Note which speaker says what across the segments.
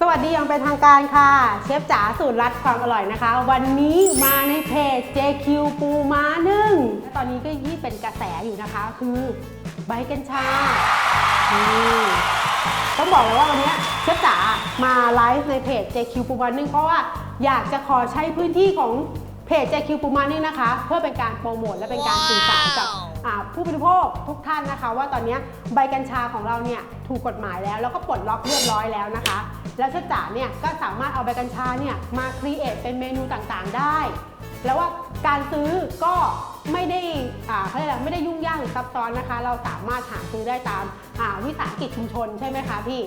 Speaker 1: สวัสดีอย่างเป็นทางการค่ะ เชฟจ๋าสูตรลัดความอร่อยนะคะ วันนี้มาในเพจ JQ ปูม้านึ่งและตอนนี้ก็ยี่เป็นกระแสอยู่นะคะ คือใบกัญชาต้องบอกเลยว่าวันนี้เชฟจ๋ามาไลฟ์ในเพจ JQ ปูม้านึ่งเพราะว่าอยากจะขอใช้พื้นที่ของเพจ JQ ปูม้านึ่งนะคะ เพื่อเป็นการโปรโมทและเป็นการสื่อสารกับผู้บริโภคทุกท่านนะคะ ว่าตอนนี้ใบกัญชาของเราเนี่ยถูกกฎหมายแล้ว แล้วก็ปลดล็อกเรียบร้อยแล้วนะคะ แล้วเชฟจ๋าเนี่ยก็สามารถเอาใบกัญชาเนี่ยมาครีเอทเป็นเมนูต่างๆได้ แล้วว่าการซื้อก็ไม่ได้อ่าเขาเรียกอะไรไม่ได้ยุ่งยากหรือซับซ้อนนะคะ เราสามารถหาซื้อได้ตามอ่าวิสาหกิจชุมชนใช่ไหมคะพี่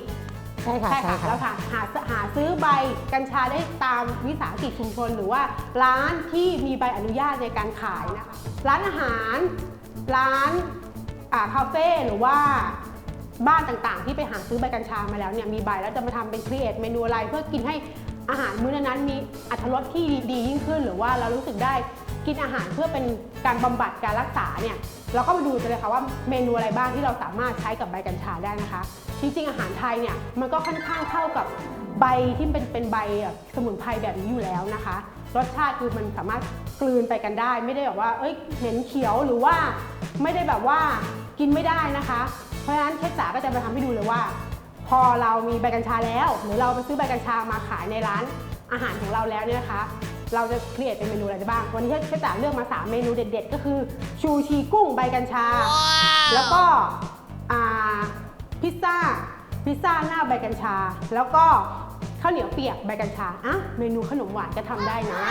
Speaker 2: ใช่ค่ะ
Speaker 1: ใช่ค่ะ
Speaker 2: ใช่ค่ะ
Speaker 1: แล้วค่ะหาหาซื้อใบกัญชาได้ตามวิสาหกิจชุมชน หรือว่าร้านที่มีใบอนุญาตในการขายนะคะ ร้านอาหาร ร้านอ่าคาเฟ่หรือว่า บ้านต่างๆ ที่ไปหาซื้อใบกัญชามาแล้วเนี่ยมีใบแล้วจะมาทำเป็นครีเอทเมนูอะไร เพื่อกินให้อาหารมื้อนั้นมีอรรถรสที่ดียิ่งขึ้น หรือว่าเรารู้สึกได้กินอาหารเพื่อเป็นการบำบัดการรักษาเนี่ยเราก็มาดูกันเลยค่ะว่าเมนูอะไรบ้างที่เราสามารถใช้กับใบกัญชาได้นะคะ จริงๆอาหารไทยเนี่ยมันก็ค่อนข้างเข้ากับใบที่เป็นเป็นใบแบบสมุนไพรแบบนี้อยู่แล้วนะคะ รสชาติคือมันสามารถกลืนไปกันได้ ไม่ได้แบบว่าเอ้ยเหม็นเขียวหรือว่าไม่ได้แบบว่ากินไม่ได้นะคะ เพราะฉะนั้นเชฟจ๋าก็จะมาทำให้ดูเลยว่า พอเรามีใบกัญชาแล้ว หรือเราไปซื้อใบกัญชามาขายในร้านอาหารของเราแล้วเนี่ยนะคะ เราจะครีเอทเป็นเมนูอะไรได้บ้าง วันนี้เชฟจ๋าเลือกมา 3 เมนูเด็ด ๆ ก็คือ ชูชีกุ้งใบกัญชา แล้วก็อ่าพิซซ่าพิซซ่าหน้าใบกัญชา แล้วก็ข้าวเหนียวเปียกใบกัญชาอะเมนูขนมหวานก็ทำได้นะ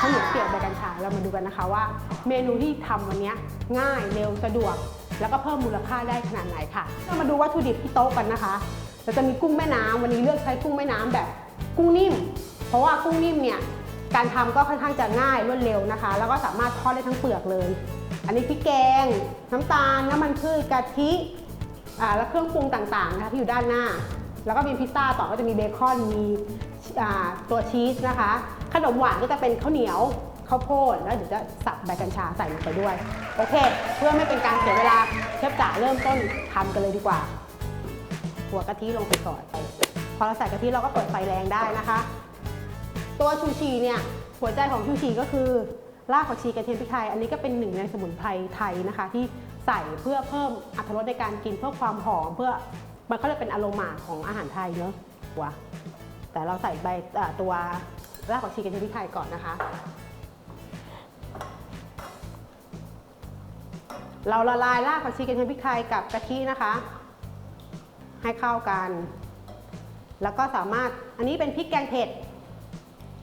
Speaker 1: ข้าวเหนียวเปียกใบกัญชา เรามาดูกันนะคะว่า เมนูที่ทำวันนี้ง่ายเร็วสะดวก แล้วก็เพิ่มมูลค่าได้ขนาดไหนค่ะ เรามาดูวัตถุดิบที่โต๊ะกันนะคะ เราจะมีกุ้งแม่น้ำวันนี้เลือกใช้กุ้งแม่น้ำแบบกุ้งนิ่ม เพราะว่ากุ้งนิ่มเนี่ยการทำก็ค่อนข้างจะง่ายรวดเร็วนะคะ แล้วก็สามารถทอดได้ทั้งเปลือกเลย อันนี้พริกแกง น้ำตาลน้ำมันพืชกะทิอ่าแล้วเครื่องปรุงต่างๆนะคะที่อยู่ด้านหน้า แล้วก็มีพิซซ่าต่อก็จะมีเบคอนมีตัวชีสนะคะ ขนมหวานก็จะเป็นข้าวเหนียว ข้าวโพดแล้วเดี๋ยวจะสับใบกัญชาใส่ลงไปด้วย โอเค เพื่อไม่เป็นการเสียเวลาเชฟจ๋าเริ่มต้นทำกันเลยดีกว่า หัวกะทิลงไปก่อนพอเราใส่กะทิเราก็เปิดไฟแรงได้นะคะ ตัวชูชีเนี่ยหัวใจของชูชีก็คือรากผักชีกระเทียมพริกไทย อันนี้ก็เป็นหนึ่งในสมุนไพรไทยนะคะ ที่ใส่เพื่อเพิ่มอรรถรสในการกินเพื่อความหอมเพื่อมันก็เลยเป็นอโรมาของอาหารไทยเนอะตัวแต่เราใส่ใบตัวรากผักชีกระเทียมพริกไทยก่อนนะคะ เราละลายรากผักชีกระเทียมพริกไทยกับกะทินะคะ ให้เข้ากัน แล้วก็สามารถอันนี้เป็นพริกแกงเผ็ด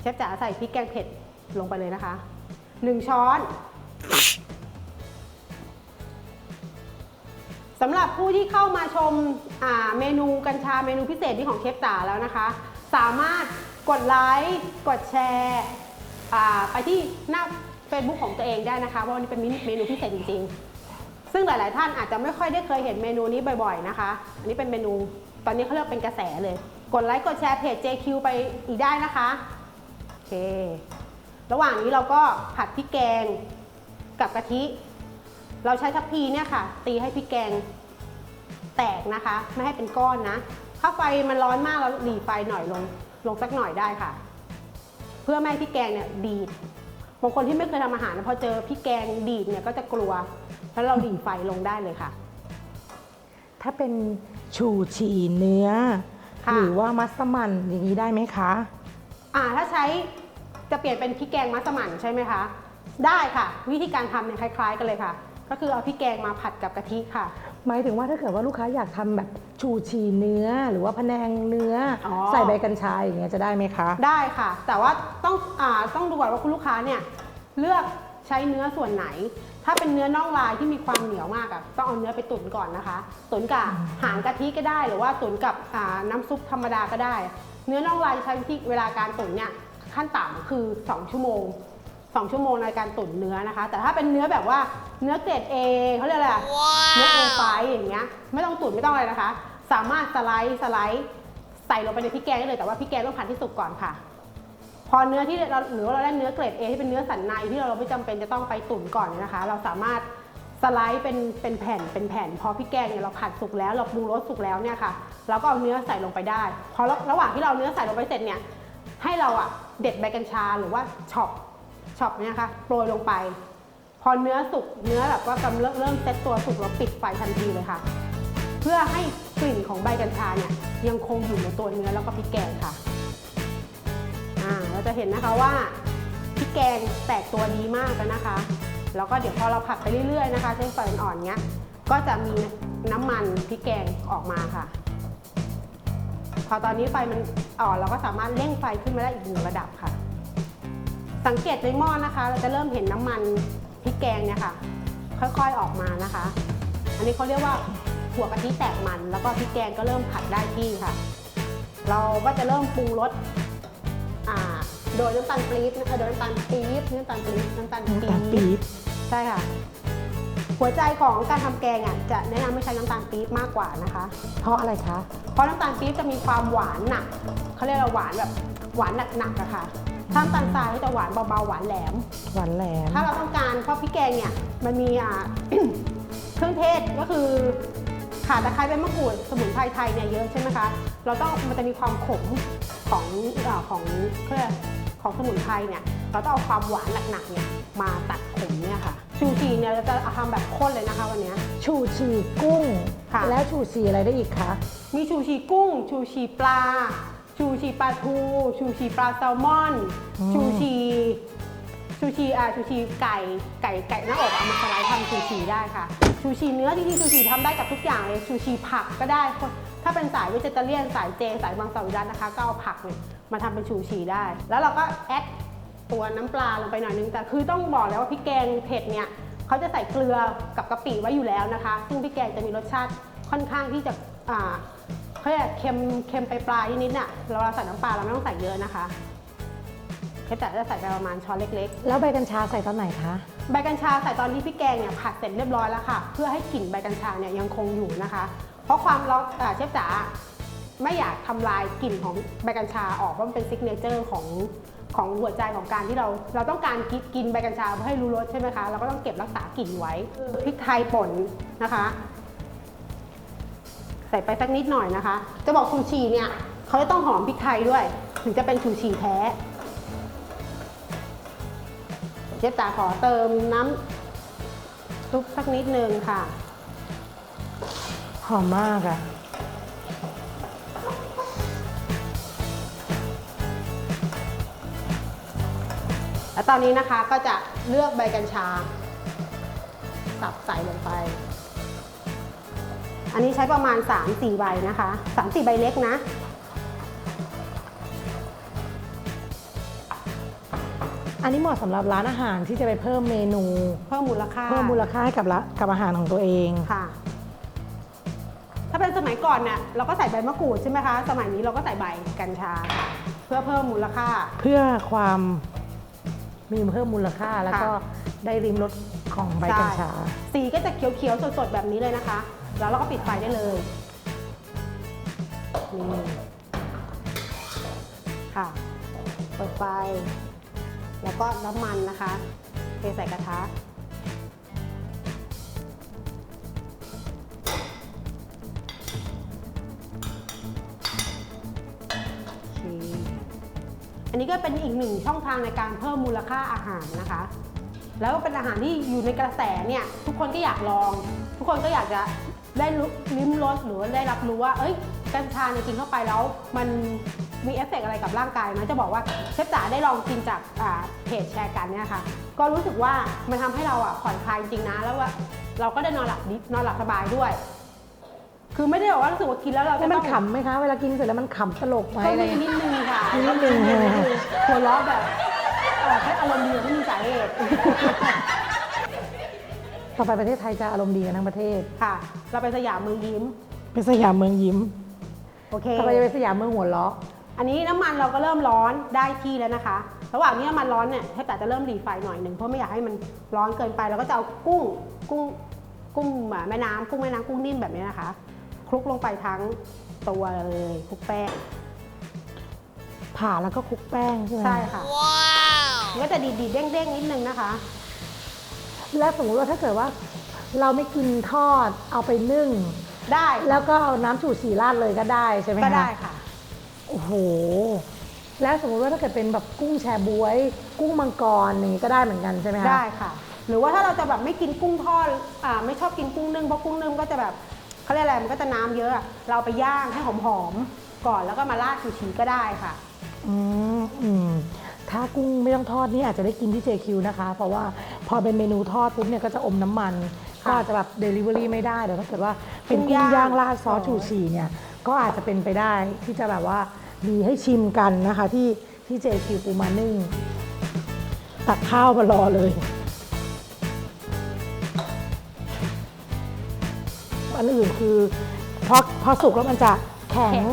Speaker 1: เชฟจ๋าใส่พริกแกงเผ็ดลงไปเลยนะคะ1ช้อนสำหรับผู้ที่เข้ามาชมาเมนูกัญชาเมนูพิเศษที่ของเชฟจ๋าแล้วนะคะ สามารถกดไลค์กดแชร์ไปที่หน้า Facebook ของตัวเองได้นะคะ เพราะวันนี้เป็นเมนูพิเศษจริงๆ ซึ่งหลาย ๆ ท่านอาจจะไม่ค่อยได้เคยเห็นเมนูนี้บ่อย ๆ นะคะ อันนี้เป็นเมนูตอนนี้เขาเรียกเป็นกระแสเลย กดไลค์กดแชร์เพจ JQ ไปอีกได้นะคะโอเค ระหว่างนี้เราก็ผัดพริกแกงกับกะทิ เราใช้ทัพพีเนี่ยค่ะ ตีให้พริกแกงแตกนะคะ ไม่ให้เป็นก้อนนะถ้าไฟมันร้อนมากเราหลีไฟหน่อยลงลงสักหน่อยได้ค่ะ เพื่อไม่ให้พริกแกงเนี่ยดีดบางคนที่ไม่เคยทำอาหารนะพอเจอพริกแกงดีดเนี่ยก็จะกลัว แล้วเราหลีไฟลงได้เลยค่ะ
Speaker 2: ถ้าเป็นชูชีเนื้อ
Speaker 1: ค่ะ
Speaker 2: หรือว่ามัสมั่นอย่างนี้ได้ไหมคะ
Speaker 1: อ่าถ้าใช้จะเปลี่ยนเป็นพริกแกงมัสมั่นใช่ไหมคะ ได้ค่ะ วิธีการทำเนี่ยคล้าย ๆ กันเลยค่ะ ก็คือเอาพริกแกงมาผัดกับกะทิค่ะ
Speaker 2: หมายถึงว่าถ้าเกิดว่าลูกค้าอยากทำแบบชูชีเนื้อหรือว่าพะแนงเนื้ออ
Speaker 1: อ
Speaker 2: ใส่ใบกัญชาอย่างเงี้ยจะได้ไหมคะ
Speaker 1: ได้ค่ะ แต่ว่าต้องอ่าต้องดูก่อนว่าคุณลูกค้าเนี่ยเลือกใช้เนื้อส่วนไหน ถ้าเป็นเนื้อน่องลายที่มีความเหนียวมากอะต้องเอาเนื้อไปตุ๋นก่อนนะคะตุ๋นกับหางกะทิก็ได้หรือว่าตุ๋นกับอ่าน้ำซุปธรรมดาก็ได้ เนื้อน่องลายใช้วิธีเวลาการตุ๋นเนี่ยขั้นต่ำคือ 2 ชั่วโมง 2 ชั่วโมงในการตุ๋นเนื้อนะคะ แต่ถ้าเป็นเนื้อแบบว่าเนื้อเกรด A เขาเรียกอะไรอะเนื้อ A ไฟอย่างเงี้ยไม่ต้องตุ๋นไม่ต้องอะไรนะคะ สามารถสไลด์สไลด์ใส่ลงไปในพริกแกงได้เลยแต่ว่าพริกแกงต้องผัดที่สุกก่อนค่ะพ อเนื้อที่เราหรือว่าเราได้เนื้อเกรด A ที่เป็นเนื้อสันในที่เราไม่จำเป็นจะต้องไปตุ๋นก่อนเนี่ยนะคะ เราสามารถใไลด์เป็นเป็นแผ่นเป็นแผ่น พอพริกแกงเนี่ยเราผัดสุกแล้วเราปรุงรสสุกแล้วเนี่ยค่ะเราก็เอาเนื้อใส่ลงไปได้ พอระระหว่างที่เราเนื้อใส่ลงไปเสร็จเนี่ยให้เราอะเด็ดใบกัญชาหรือว่าช็อปช็อปเนี่ยค่ะโปรยลงไป พอเนื้อสุกเนื้อแบบว่ากำลังเริ่มเซตตัวสุกเราปิดไฟทันทีเลยค่ะ เพื่อให้กลิ่นของใบกัญชาเนี่ยยังคงอยู่ในตัวเนื้อแล้วก็พริกแกงค่ะ เราจะเห็นนะคะว่าพริกแกงแตกตัวดีมากแล้วนะคะ แล้วก็เดี๋ยวพอเราผัดไปเรื่อยๆนะคะใช้ไฟอ่อนๆเนี้ย ก็จะมีน้ำมันพริกแกงออกมาค่ะ พอตอนนี้ไฟมันอ่อนเราก็สามารถเร่งไฟขึ้นมาได้อีกหนึ่งระดับค่ะ สังเกตในหม้อนะคะ เราจะเริ่มเห็นน้ำมันพริกแกงเนี่ยค่ะ ค่อยๆออกมานะคะ อันนี้เขาเรียกว่าหัวกะทิแตกมัน แล้วก็พริกแกงก็เริ่มผัดได้ที่ค่ะ เราก็จะเริ่มปรุงรส โดยน้ำตาลปี๊บนะคะโดยน้ำตาลปี๊บน้ำตาลปี๊บน้ำตาล
Speaker 2: น้ำตาล
Speaker 1: ปี๊
Speaker 2: ปี๊
Speaker 1: บบใช่ค่ะ หัวใจของการทำแกงอะจะแนะนำให้ใช้น้ำตาลปี๊บมากกว่านะคะ
Speaker 2: เพราะอะไรคะ
Speaker 1: เพราะน้ำตาลปี๊บจะมีความหวานหนักเขาเรียกว่าหวานแบบหวานหนักๆอะค่ะถ้าน้ำตาลทรายก็จะหวานเบาๆหวานแหลม
Speaker 2: หวานแหลม
Speaker 1: ถ้าเราต้องการเพราะพริกแกงเนี่ยมันมีอ่าเครื่องเทศก็คือข่าตะไคร้ใบมะกรูดสมุนไพรไทยเนี่ยเยอะใช่ไหมคะ เราต้องมันจะมีความขมของอาของเครื่อง ของสมุนไพรเนี่ยเราต้องเอาความหวานหนักๆเนี่ยมาตัดขมเนี่ยค่ะ ชูชีเนี่ยเราจะทำแบบข้นเลยนะคะวันเนี้ย
Speaker 2: ชูชีกุ้ง
Speaker 1: ค่ะ
Speaker 2: แล้วชูชีอะไรได้อีกคะ
Speaker 1: มีชูชีกุ้ง ชูชีปลา ชูชีปลาทู ชูชีปลาแซลมอน ชูชีชูชีอ่าชูชีไก่ไก่ไก่หน้าอกเอามาสไลด์ทำชูชีได้ค่ะ ชูชีเนื้อที่ที่ชูชีทำได้กับทุกอย่างเลย ชูชีผักก็ได้คนถ้าเป็นสายเวจเตเรียนสายเจ สายบางสวิรัตนะคะ ก็เอาผักเนี่ย มาทำเป็นชูชีได้ แล้วเราก็แอดตัวน้ำปลาลงไปหน่อยนึง แต่คือต้องบอกแล้วว่าพริกแกงเผ็ดเนี่ยเขาจะใส่เกลือกับกะปิไว้อยู่แล้วนะคะ ซึ่งพริกแกงจะมีรสชาติค่อนข้างที่จะอ่าเขาเรียกเค็มเค็มไปปลายๆนิดๆน่ะเราใส่น้ำปลาเราไม่ต้องใส่เยอะนะคะแค่แต่จะใส่ไปประมาณช้อนเล็ก
Speaker 2: แล้วใบกัญชาใส่ตอนไหนคะ
Speaker 1: ๆใบกัญชาใส่ตอนที่พี่แกงเนี่ยผัดเสร็จเรียบร้อยแล้วค่ะ เพื่อให้กลิ่นใบกัญชาเนี่ยยังคงอยู่นะคะ เพราะความร้อนอ่าเชฟจ๋า ไม่อยากทำลายกลิ่นของใบกัญชาออกเพราะมันเป็นซิกเนเจอร์ของของหัวใจของการที่เราเราต้องการกินกินใบกัญชาเพื่อให้รู้รสใช่ไหมคะเราก็ต้องเก็บรักษากลิ่นไว้พริกไทยป่นนะคะ ใส่ไปสักนิดหน่อยนะคะ จะบอกชูชีเนี่ยเขาจะต้องหอมพริกไทยด้วย ถึงจะเป็นชูชีแท้เจ๊จ๋าขอเติมน้ำซุปสักนิดนึงค่ะ
Speaker 2: หอมมากอะ
Speaker 1: แล้วตอนนี้นะคะก็จะเลือกใบกัญชา สับใส่ลงไป อันนี้ใช้ประมาณ 3-4 ใบนะคะ3-4ใบเล็กนะ
Speaker 2: อันนี้เหมาะสำหรับร้านอาหารที่จะไปเพิ่มเมนู
Speaker 1: เพิ่มมูลค่า
Speaker 2: เพิ่มมูลค่าให้กับละกับอาหารของตัวเอง
Speaker 1: ค่ะ ถ้าเป็นสมัยก่อนเนี่ยเราก็ใส่ใบมะกรูดใช่ไหมคะ สมัยนี้เราก็ใส่ใบกัญชาค่ะเพื่อเพิ่มมูลค่า
Speaker 2: เพื่อความ มีเพิ่มมูลค่าแล้วก็
Speaker 1: ค่ะ
Speaker 2: ได้ริมรสของใบกัญชา
Speaker 1: ใช่สีก็จะเขียวๆ สดๆ แบบนี้เลยนะคะ แล้วเราก็ปิดไฟได้เลยนี่ค่ะ เปิดไฟ แล้วก็น้ำมันนะคะ เทใส่กระทะ อันนี้ก็เป็นอีกหนึ่งช่องทางในการเพิ่มมูลค่าอาหารนะคะ แล้วก็เป็นอาหารที่อยู่ในกระแสเนี่ยทุกคนก็อยากลอง ทุกคนก็อยากจะได้ลิ้มรสหรือได้รับรู้ว่า เอ้ยกัญชาเนี่ยกินเข้าไปแล้ว มันมีเอฟเฟกต์อะไรกับร่างกายไหมจะบอกว่าเชฟจ๋าได้ลองกินจากเพจแชร์กันเนี่ยค่ะ ก็รู้สึกว่ามันทำให้เราอะผ่อนคลายจริงนะแล้วว่าเราก็ได้นอนหลับดีนอนหลับสบายด้วย คือไม่ได้บอกว่ารู้สึกว่ากินแล้วเรา
Speaker 2: แล้
Speaker 1: จะ
Speaker 2: วมั
Speaker 1: ต้
Speaker 2: น
Speaker 1: อง
Speaker 2: ขำไหมคะเวลากินเสร็จแล้วมันขำตลกไหม
Speaker 1: ก็
Speaker 2: อะไร
Speaker 1: มีนิดนึงค่ะ
Speaker 2: มีนิดนึง
Speaker 1: ก็มีนิดนึงหัวเราะแบบเอ่อแค่อารมณ์ดีไม่มีสาเหตุ
Speaker 2: ต่อไปประเทศไทยจะอารมณ์ดีกันทั้งประเทศ
Speaker 1: ค่ะ เราไปสยามเมืองยิ้ม
Speaker 2: เป็นสยามเมืองยิ้ม
Speaker 1: โอเค
Speaker 2: ต่อไปจะเป็นสยามเมืองหัวเราะ
Speaker 1: อันนี้น้ำมันเราก็เริ่มร้อนได้ที่แล้วนะคะ ระหว่างนี้น้ำมันร้อนเนี่ยให้แต่จะเริ่มรีไฟหน่อยหนึ่งเพราะไม่อยากให้มันร้อนเกินไปเราก็จะเอากุ้งกุ้งกุ้งแม่น้ำกุ้งแม่น้ำกุ้งนิ่มแบบนี้นะคะ คลุกลงไปทั้งตัวเลยคลุกแป้ง
Speaker 2: ผ่าแล้วก็คลุกแป้งใช่ไหม
Speaker 1: ใช่ค่ะมันก็จะดีดๆเด้งๆนิดนึงนะคะ
Speaker 2: แล้วสมมติว่าถ้าเกิดว่า เราไม่กินทอดเอาไปนึ่ง
Speaker 1: ได้
Speaker 2: แล้วก็เอาน้ำฉูดฉี่ราดเลยก็ได้ใช่ไหมคะ
Speaker 1: ก็ได้ค่ะ
Speaker 2: โอ้โห แล้วสมมติว่าถ้าเกิดเป็นแบบกุ้งแชบวย กุ้งมังกรอย่างนี้ก็ได้เหมือนกันใช่ไหมคะ
Speaker 1: ได้ค่ะ หรือว่าถ้าเราจะแบบไม่กินกุ้งทอดอ่าไม่ชอบกินกุ้งนึ่งเพราะกุ้งนึ่งก็จะแบบ เขาเรียกอะไรมันก็จะน้ำเยอะอะ เราไปย่างให้หอมๆก่อนแล้วก็มาราดชูชีก็ได้ค่ะ
Speaker 2: อืมอืมถ้ากุ้งไม่ต้องทอดนี่อาจจะได้กินที่ JQ นะคะ เพราะว่าพอเป็นเมนูทอดปุ๊บเนี่ยก็จะอมน้ำมัน
Speaker 1: ค่ะ
Speaker 2: ก็อาจจะแบบ Delivery ไม่ได้แต่ถ้าเกิดว่าเป็น
Speaker 1: กุ้
Speaker 2: กุ้
Speaker 1: ง
Speaker 2: ง
Speaker 1: ย่าง
Speaker 2: ย่างราดซอส
Speaker 1: ซอส
Speaker 2: ชูชีเนี่ยก็อาจจะเป็นไปได้ที่จะแบบว่ามีให้ชิมกันนะคะที่ที่ JQ ปูมานึ่งตักข้าวมารอเลย อันอื่นคือพอพอสุกแล้วมันจะแข็ง
Speaker 1: แข็ง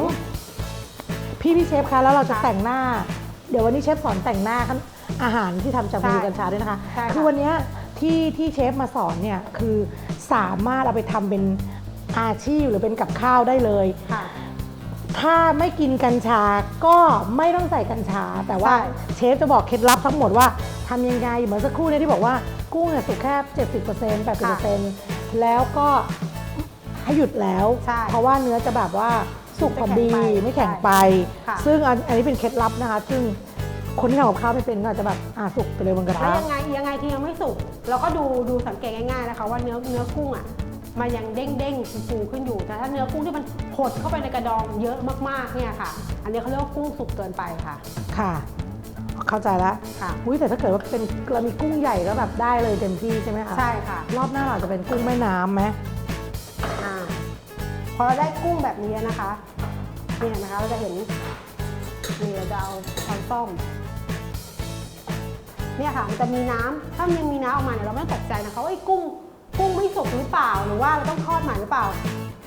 Speaker 2: พี่พี่เชฟคะแล้วเราจะ
Speaker 1: ค่ะ
Speaker 2: แต่งหน้า เดี๋ยววันนี้เชฟสอนแต่งหน้าขั้นอาหารที่ทำจากเมนู
Speaker 1: ใช่
Speaker 2: กัญชาด้วยนะคะ
Speaker 1: ใช่ค่ะ
Speaker 2: คือวันเนี้ยที่ที่เชฟมาสอนเนี่ยคือสามารถเอาไปทำเป็นอาชีพหรือเป็นกับข้าวได้เลย
Speaker 1: ค่ะ
Speaker 2: ถ้าไม่กินกัญชาก็ไม่ต้องใส่กัญชา แต่ว่า
Speaker 1: ใช่
Speaker 2: เชฟจะบอกเคล็ดลับทั้งหมดว่าทำยังไงเหมือนสักครู่เนี่ยที่บอกว่ากุ้งเนี่ยสุกแค่ 70% 80%แล้วก็ ให้หยุดแล้ว
Speaker 1: ใช่
Speaker 2: เพราะว่าเนื้อจะแบบว่าสุกพอดี
Speaker 1: จะแข็งไป
Speaker 2: ไม่แข็งไป
Speaker 1: ค่ะ
Speaker 2: ซึ่งอันอันนี้เป็นเคล็ดลับนะคะ ซึ่งคนที่ทำกับข้าวไม่เป็นก็อาจจะแบบอ่าสุกไปเลยบนกระ
Speaker 1: แล้ว
Speaker 2: ทะ
Speaker 1: ยังไงยังไงที่ยังไม่สุกเราก็ดูดูสังเกตง่ายๆนะคะว่าเนื้อเนื้อกุ้งอะมันยังเด้งเด้งๆฟูๆขึ้นอยู่ แต่ถ้าเนื้อกุ้งที่มันหดเข้าไปในกระดองเยอะมากๆเนี่ยค่ะ อันนี้เขาเรียกว่ากุ้งสุกเกินไปค่ะ
Speaker 2: ค่ะ เข้าใจแล้ว
Speaker 1: ค่ะ
Speaker 2: อุ้ยแต่ถ้าเกิดว่าเป็นเรามีกุ้งใหญ่ก็แบบได้เลยเต็มที่ใช่ไหมคะ
Speaker 1: ใช่ค่ะ
Speaker 2: รอบหน้าเราจะเป็นกุ้งแม่น้ำไหม
Speaker 1: อ่าพ อเราได้กุ้งแบบนี้นะคะเนี่ยนะคะเราจะเห็นนี่เราจะเอาช้อนส้อมเนี่ยค่ะมันจะมีน้ำถ้ามันยังมีน้ำออกมาเนี่ยเราไม่ต้องตกใจนะคะว่าไอ้กุ้งกุ้งไม่สุกหรือเปล่าหรือว่าเราต้องทอดใหม่หรือเปล่า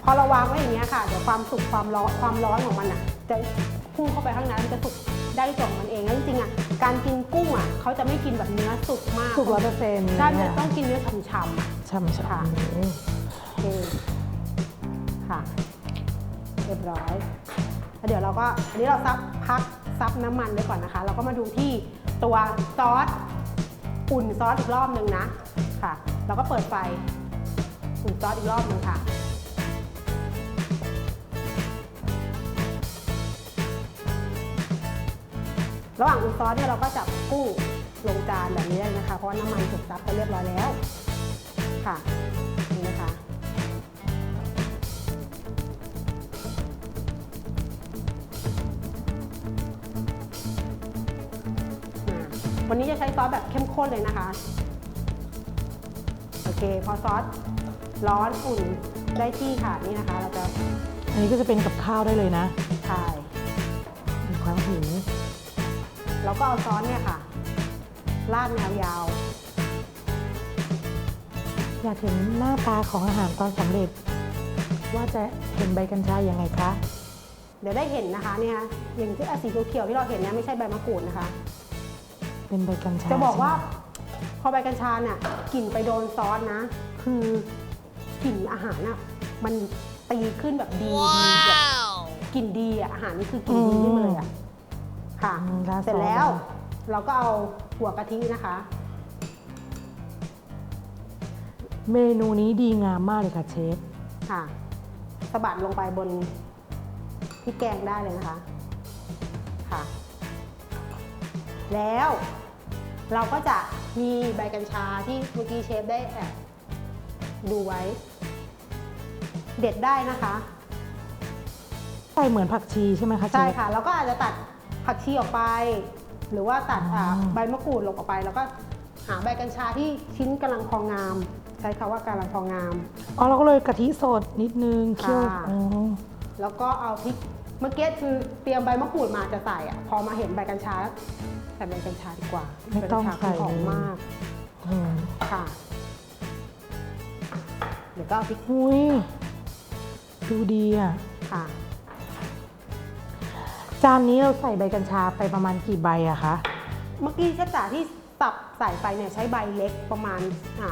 Speaker 1: พอเราวางไว้อย่างเงี้ยค่ะเดี๋ยวความสุกความร้อนความร้อนของมันอะจะพุ่งเข้าไปข้างในมันจะสุกได้ส่วนของมันเองแล้วจริงๆอะการกินกุ้งอะเขาจะไม่กินแบบเนื้อสุกมาก
Speaker 2: สุกร้อยเปอร์เซ็นต์
Speaker 1: ใช่มันต้องกินเนื้อฉ่ำๆอะ
Speaker 2: ช่ำช่
Speaker 1: ค่ะำโอเค ค่ะ เรียบร้อยแล้วเดี๋ยวเราก็อันนี้เราซับพักซับน้ำมันไว้ก่อนนะคะ เราก็มาดูที่ตัวซอสอุ่นซอสอีกรอบหนึ่งนะค่ะ เราก็เปิดไฟอุ่นซอสอีกรอบหนึ่งค่ะระหว่างอุ่นซอสเนี่ยเราก็จับกุ้งลงจานแบบนี้ได้เลยนะคะ เพราะว่าน้ำมันถูกซับไปเรียบร้อยแล้วค่ะ ใช้ซอสแบบเข้มข้นเลยนะคะ โอเค พอซอสร้อนอุ่นได้ที่ค่ะนี่นะคะ เราจะ
Speaker 2: อันนี้ก็จะเป็นกับข้าวได้เลยนะ
Speaker 1: ถ่าย
Speaker 2: มีความหิว
Speaker 1: แล้วก็เอาซอสเนี่ยค่ะราดแนวยาว
Speaker 2: อยากเห็นหน้าตาของอาหารตอนสำเร็จ ว่าจะเห็นใบกัญชายังไงคะ
Speaker 1: เดี๋ยวได้เห็นนะคะเนี่ยอย่างที่สีเขียวๆที่เราเห็นเนี่ยไม่ใช่ใบมะกรูดนะคะ
Speaker 2: เป็นใบกัญชา
Speaker 1: จะบอกว่า
Speaker 2: ใช่ไหม
Speaker 1: พอใบกัญชาเนี่ยกลิ่นไปโดนซอสนะ คือกลิ่นอาหารน่ะมันตีขึ้นแบบดีดีแบบกลิ่นดีอะอาหารนี่คือกลิ่นดีขึ้นมาเลยอะค่ะ
Speaker 2: อืมราด
Speaker 1: เสร็จ
Speaker 2: ซอส
Speaker 1: แล้วเราก็เอาหัวกะทินะคะ
Speaker 2: เมนูนี้ดีงามมากเลยค่ะเชฟ
Speaker 1: ค่ะสะบัดลงไปบนพริกแกงได้เลยนะคะ ค่ะ แล้ว เราก็จะมีใบกัญชาที่เมื่อกี้เชฟได้แอบดูไว้ เด็ดได้นะคะ
Speaker 2: ใส่เหมือนผักชีใช่ไหมคะเชฟ
Speaker 1: ใช่ค่ะแล้วก็อาจจะตัดผักชีออกไป หรือว่าตัดอ่า
Speaker 2: อืม
Speaker 1: ใบมะกรูดลงออกไป แล้วก็หาใบกัญชาที่ชิ้นกำลังพองาม ใช้คำว่ากำลังพองาม
Speaker 2: อ๋อเราก็เลยกะทิสดนิดนึงเคี่ยว
Speaker 1: ค่ะ
Speaker 2: อ๋อ
Speaker 1: แล้วก็เอาพริกเมื่อกี้คือเตรียมใบมะกรูดมาจะใส่อะพอมาเห็นใบกัญชา แล้วใส่ใบกัญชาดีกว่า
Speaker 2: ไม่ต้อง
Speaker 1: ใบกัญชา
Speaker 2: ใส่
Speaker 1: หอม
Speaker 2: เลย
Speaker 1: มาก
Speaker 2: อืม
Speaker 1: ค่ะ เดี๋ยวก็เอาพริก
Speaker 2: อุ้ยดูดีอะ
Speaker 1: ค่ะ
Speaker 2: จานนี้เราใส่ใบกัญชาไปประมาณกี่ใบอะคะ
Speaker 1: เมื่อกี้เชฟจ๋าที่สับใส่ไปเนี่ยใช้ใบเล็กประมาณอ่า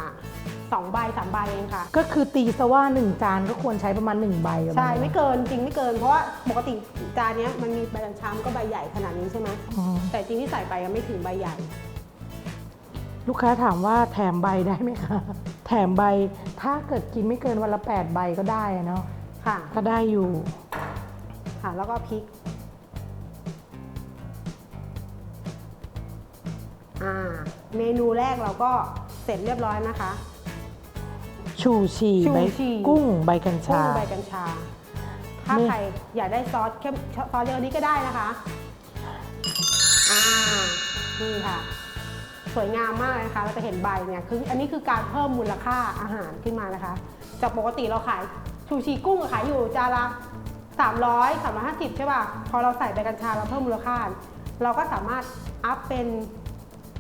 Speaker 1: สองใบสามใบเองค่ะ
Speaker 2: ก็คือตีซะว่าหนึ่งจานก็ควรใช้ประมาณหนึ่งใบประาณ
Speaker 1: ใช่
Speaker 2: นั้น
Speaker 1: ไม่เกินจริงไม่เกินเพราะว่าปกติ จานเนี้ยมันมีใบกัญชามันก็ใบใหญ่ขนาดนี้ใช่ไหม
Speaker 2: อ๋อ
Speaker 1: แต่จริงที่ใส่ไปยังไม่ถึงใบใหญ่
Speaker 2: ลูกค้าถามว่าแถมใบได้ไหมคะ แถมใบถ้าเกิดกินไม่เกินวันละ 8 ใบก็ได้อะเนาะ
Speaker 1: ค่ะ
Speaker 2: ก็ได้อยู่
Speaker 1: ค่ะ แล้วก็พริก อ่า เมนูแรกเราก็เสร็จเรียบร้อยนะคะ
Speaker 2: ชูชี
Speaker 1: ชู
Speaker 2: ใบ
Speaker 1: ชี
Speaker 2: กุ้งใบกัญ
Speaker 1: กุ้
Speaker 2: ชา
Speaker 1: งใบกัญชา ถ้า
Speaker 2: ไม่
Speaker 1: ใครอยากได้ซอสเข้มซอสเยอะนี้ก็ได้นะคะอ่านี่ค่ะ สวยงามมากเลยนะคะเราจะเห็นใบเนี่ยคืออันนี้คือการเพิ่มมูลค่าอาหารขึ้นมานะคะ จากปกติเราขายชูชีกุ้งขายอยู่จานละ300 350 ใช่ป่ะ พอเราใส่ใบกัญชาเราเพิ่มมูลค่า เราก็สามารถอัพเป็น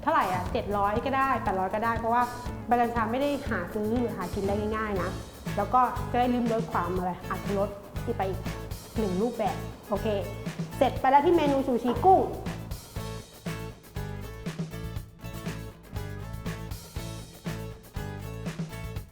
Speaker 1: เท่าไหร่อะ700 ก็ได้ 800 ก็ได้ เพราะว่าใบกัญชาไม่ได้หาซื้อหรือหากินได้ง่ายๆนะ แล้วก็จะได้ลืมรสความอะไรอัตรสที่ไปอีกหนึ่งรูปแบบ โอเค เสร็จไปแล้วที่เมนูซูชีกุ้ง